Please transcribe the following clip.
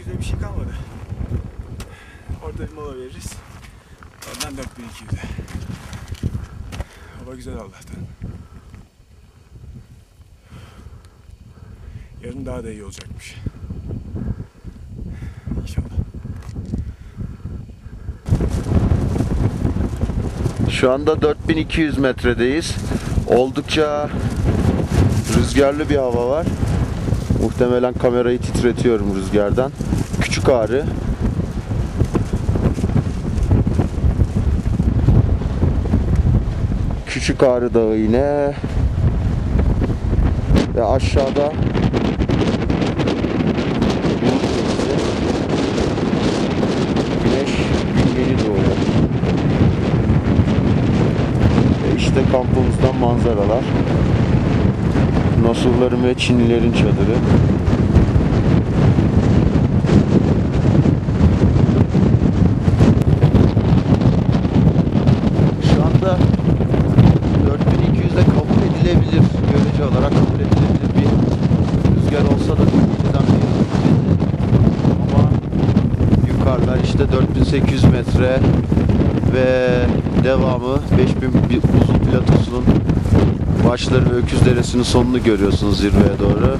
saatte bir mola veririz. Oradan 4200'e. Hava güzel Allah'tan. Yarın daha da iyi olacakmış. İnşallah. Şu anda 4200 metredeyiz. Oldukça rüzgarlı bir hava var. Muhtemelen kamerayı titretiyorum rüzgardan. Küçük Ağrı. Küçük Ağrı Dağı yine. Ve aşağıda. Güneş gün yeni doğuyor. Ve işte kampımızdan manzaralar. Nosurların ve Çinlilerin çadırı. Şu anda 4200'de kabul edilebilir, görece olarak kabul edilebilir bir rüzgar olsa da denizden bir. Ama yukarılar işte 4800 metre ve devamı 5000 bir uzun platosunun başları ve Öküz Deresi'nin sonunu görüyorsunuz zirveye doğru.